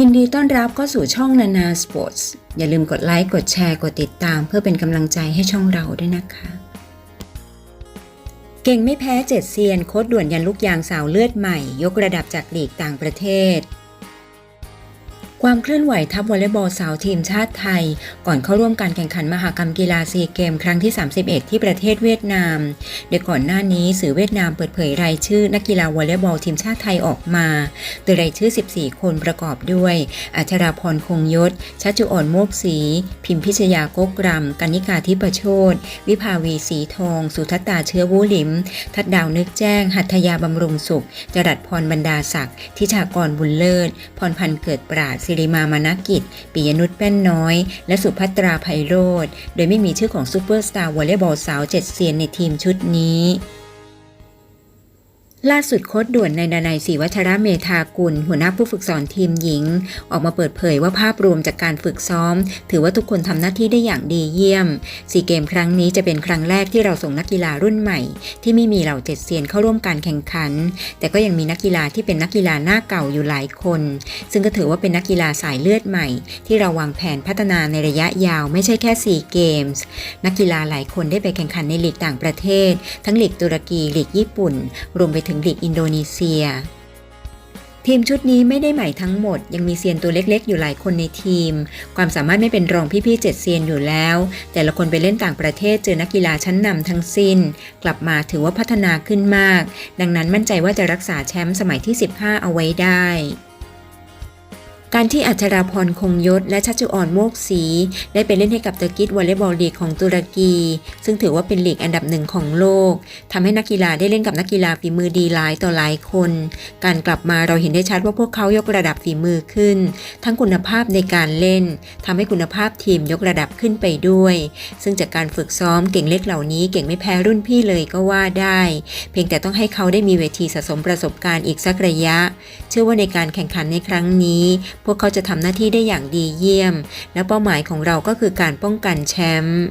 ยินดีต้อนรับเข้าสู่ช่องนานาสปอร์ตอย่าลืมกดไลค์ กดแชร์ กดติดตาม เพื่อเป็นกำลังใจให้ช่องเราด้วยนะคะ เก่งไม่แพ้เจ็ดเซียนโคดด่วนยันลูกยางสาวเลือดใหม่ ยกระดับจากลีกต่างประเทศ ความเคลื่อนไหวทัพวอลเลย์บอลสาวทีมชาติไทย ก่อนเข้าร่วมการแข่งขันมหกรรมกีฬาซีเกมครั้งที่ 31 ที่ประเทศเวียดนาม โดยก่อนหน้านี้สื่อเวียดนามเปิดเผยรายชื่อนักกีฬาวอลเลย์บอลทีมชาติไทยออกมา โดยรายชื่อ 14 คนประกอบด้วย อัชราพรคงยศชัชจุอ่อนโมกศรีพิมพิชยาโกกรำกนิกาทิประโชตวิภาวีสีทอง สุทัตตาเชื้อวูหลิม ทัดดาวนึกแจ้ง หัตถยาบำรุงสุขจรัดพรบรรดาศักดิ์ทิชากรบุญเลิศ พรพันธ์เกิดปราดสิริมามานากิจปิยนุชแป้นน้อย และสุภัตราไพโรธโดยไม่มีชื่อของซูเปอร์สตาร์วอลเลย์บอลสาวเจ็ดเซียนในทีมชุดนี้ ล่าสุดโค้ดด่วนในนัยศรีวัชระเมธากุล หัวหน้าผู้ฝึกสอนทีมหญิง ออกมาเปิดเผยว่าภาพรวมจากการฝึกซ้อม ถือว่าทุกคนทำหน้าที่ได้อย่างดีเยี่ยมซีเกมครั้งนี้จะเป็นครั้งแรกที่เราส่งนักกีฬารุ่นใหม่ ที่ไม่มีเหล่าเจ็ดเซียนเข้าร่วมการแข่งขัน แต่ก็ยังมีนักกีฬาที่เป็นนักกีฬาหน้าเก่าอยู่หลายคน ซึ่งก็ถือว่าเป็นนักกีฬาสายเลือดใหม่ ที่เราวางแผนพัฒนาในระยะยาวไม่ใช่แค่ซีเกมส์นักกีฬาหลายคนได้ไปแข่งขันในลีกต่างประเทศ ทั้งลีกตุรกีลีกญี่ปุ่น รวมไปถึงลีกอินโดนีเซีย ทีมชุดนี้ไม่ได้ใหม่ทั้งหมด ยังมีเซียนตัวเล็กๆ อยู่หลายคนในทีม ความสามารถไม่เป็นรองพี่ๆเจ็ดเซียนอยู่แล้ว แต่ละคนไปเล่นต่างประเทศเจอนักกีฬาชั้นนำทั้งสิ้น กลับมาถือว่าพัฒนาขึ้นมาก ดังนั้นมั่นใจว่าจะรักษาแชมป์สมัยที่ 15 เอาไว้ได้ การที่อัชราพรคงยศ และชัชจุอ่อนโมกศรีได้ไปเล่นให้กับเตอร์กิสวอลเลย์บอลลีกของตุรกี ซึ่งถือว่าเป็นลีกอันดับหนึ่งของโลกทำให้นักกีฬาได้เล่นกับนักกีฬาฝีมือดีหลายต่อหลายคน การกลับมาเราเห็นได้ชัดว่าพวกเขายกระดับฝีมือขึ้น ทั้งคุณภาพในการเล่นทำให้คุณภาพทีมยกระดับขึ้นไปด้วย ซึ่งจากการฝึกซ้อมเก่งเล็กเหล่านี้เก่งไม่แพ้รุ่นพี่เลยก็ว่าได้ เพียงแต่ต้องให้เขาได้มีเวทีสะสมประสบการณ์อีกสักระยะ เชื่อว่าในการแข่งขันในครั้งนี้พวกเขาจะทำหน้าที่ได้อย่างดีเยี่ยม และเป้าหมายของเราก็คือการป้องกันแชมป์